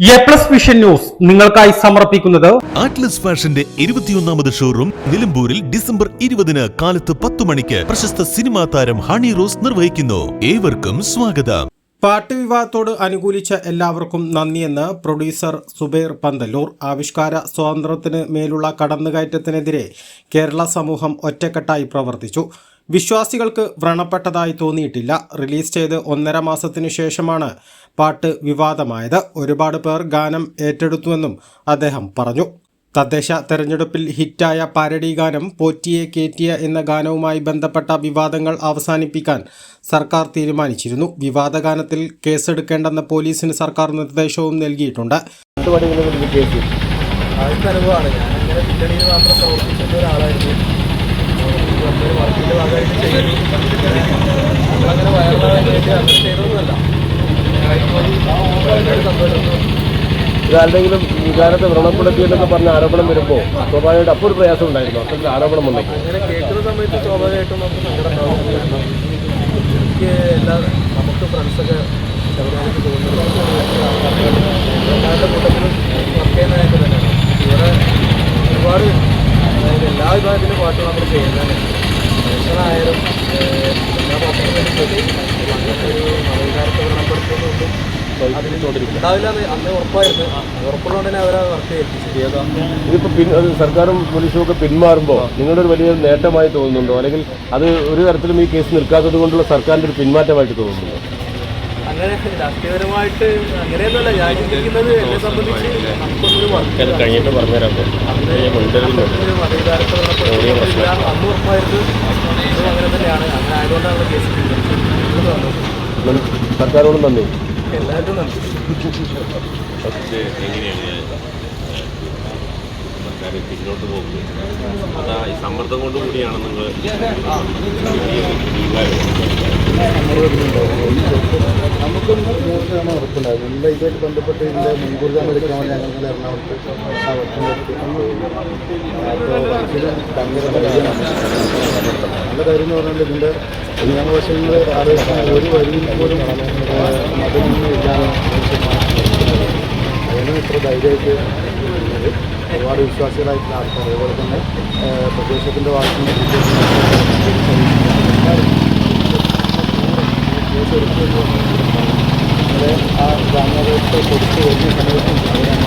A plus vision news നിങ്ങൾക്കായി സമർപ്പിക്കുന്നത് Atlas ഫാഷന്റെ ഇരുപത്തിയൊന്നാമത് ഷോറൂം നിലമ്പൂരിൽ ഡിസംബർ ഇരുപതിന് കാലത്ത് പത്തു മണിക്ക് പ്രശസ്ത സിനിമാ താരം ഹണി റോസ് നിർവഹിക്കുന്നു. ഏവർക്കും സ്വാഗതം. പാട്ട് വിവാഹത്തോട് അനുകൂലിച്ച എല്ലാവർക്കും നന്ദിയെന്ന് പ്രൊഡ്യൂസർ സുബൈർ പന്തല്ലൂർ ആവിഷ്കാര സ്വാതന്ത്ര്യത്തിന് മേലുള്ള കടന്നുകയറ്റത്തിനെതിരെ കേരള സമൂഹം ഒറ്റക്കെട്ടായി പ്രവർത്തിച്ചു. വിശ്വാസികൾക്ക് വ്രണപ്പെട്ടതായി തോന്നിയിട്ടില്ല. റിലീസ് ചെയ്ത് ഒന്നര മാസത്തിനു ശേഷമാണ് പാട്ട് വിവാദമായത്. ഒരുപാട് പേർ ഗാനം ഏറ്റെടുത്തുവെന്നും അദ്ദേഹം പറഞ്ഞു. തദ്ദേശ തെരഞ്ഞെടുപ്പിൽ ഹിറ്റായ പാരഡി ഗാനം പോറ്റിയെ കേറ്റിയ എന്ന ഗാനവുമായി ബന്ധപ്പെട്ട വിവാദങ്ങൾ അവസാനിപ്പിക്കാൻ സർക്കാർ തീരുമാനിച്ചിരുന്നു. വിവാദ ഗാനത്തിൽ കേസെടുക്കേണ്ടെന്ന പോലീസിന് സർക്കാർ നിർദ്ദേശവും നൽകിയിട്ടുണ്ട്. അനുഭവമാണ് ഞാൻ മാത്രം ഒരാളായിരുന്നു. നമ്മുടെ വർക്കിന്റെ ഭാഗമായിട്ട് ചെയ്യുന്നു നമ്മളങ്ങനെ അങ്ങനെ പറഞ്ഞ ആരോപണം വരുമ്പോൾ സ്വാഭാവികമായിട്ട് അപ്പോൾ ഒരു പ്രയാസം ഉണ്ടായിരുന്നു. അത്തരത്തിൽ ആരോപണം വന്നപ്പോൾ കേൾക്കുന്ന സമയത്ത് സ്വാഭാവികമായിട്ടും നമുക്ക് എനിക്ക് എല്ലാ നമുക്ക് ഫ്രണ്ട്സൊക്കെ ശബരിമലയ്ക്ക് പോകുന്നത് എല്ലാവരുടെ കൂട്ടത്തിലും വർക്ക് ചെയ്യുന്നതായിട്ട് തന്നെയാണ് ഇവിടെ ഒരുപാട് അതായത് എല്ലാ പാട്ട് നമ്മൾ ചെയ്യുന്നത് മനുഷ്യനായാലും എല്ലാ അങ്ങനത്തെ ഒരു ഉണ്ടാവില്ല അന്ന് ഉറപ്പായിരുന്നു. ഉറപ്പുള്ളതുകൊണ്ട് തന്നെ അവരെ വർക്ക് ചെയ്യിപ്പിച്ചു ഏതാ? ഇതിപ്പോൾ പിൻ സർക്കാരും പോലീസും ഒക്കെ പിന്മാറുമ്പോൾ നിങ്ങളുടെ ഒരു വലിയ നേട്ടമായി തോന്നുന്നുണ്ടോ? അല്ലെങ്കിൽ അത് ഒരു തരത്തിലും ഈ കേസ് നിൽക്കാത്തത് കൊണ്ടുള്ള സർക്കാരിന്റെ ഒരു പിന്മാറ്റമായിട്ട് തോന്നുന്നുണ്ടോ? അങ്ങനെ രാഷ്ട്രീയപരമായിട്ട് അങ്ങനെയൊന്നുമല്ല ഞാൻ ചിന്തിക്കുന്നത് എന്നെ സംബന്ധിച്ച് നമുക്കൊന്നൊരു വർക്ക് കഴിഞ്ഞിട്ട് പറഞ്ഞുതരാം മതവികാരത്തെ വ്രണപ്പെടുത്തിയിട്ടില്ല അന്ന് ഉറപ്പായിരുന്നു അങ്ങനെ തന്നെയാണ്. അങ്ങനെ ആയതുകൊണ്ടാണ് കേസ് തീരുമാനിച്ചത് സർക്കാരോടും നന്ദി. എല്ലാവരും നന്ദി. സർക്കാർ പിന്നോട്ട് പോകുന്നത്? അതാ ഈ സമ്മർദ്ദം കൊണ്ട് കൂടിയാണ് നിങ്ങൾ നമുക്കും നൂറ് ശതമാനം ഉറപ്പുണ്ടായിരുന്നു ഇതിന്റെ ഇതുമായിട്ട് ബന്ധപ്പെട്ട് ഇതിന്റെ മുൻകൂർ ജാമ്യം എടുക്കാൻ വേണ്ടി ഞങ്ങൾ എറണാകുളത്ത് അപ്പോൾ ഭയങ്കര ധൈര്യമാണ് നല്ല കാര്യം എന്ന് പറഞ്ഞാൽ ഇതിന്റെ നിയമവശങ്ങൾ ആലോചിക്കുന്ന ഒരു വരിയിൽ പോലും മതമൊന്നും ഇല്ലാതെ അതിനും ഇത്ര ധൈര്യമായിട്ട് ഒരുപാട് വിശ്വാസികളായിട്ടുള്ള ആൾക്കാർ അതുപോലെ തന്നെ പ്രദേശത്തിന്റെ ഭാഗത്തു കൊടുത്തു വരുന്ന സമയത്തും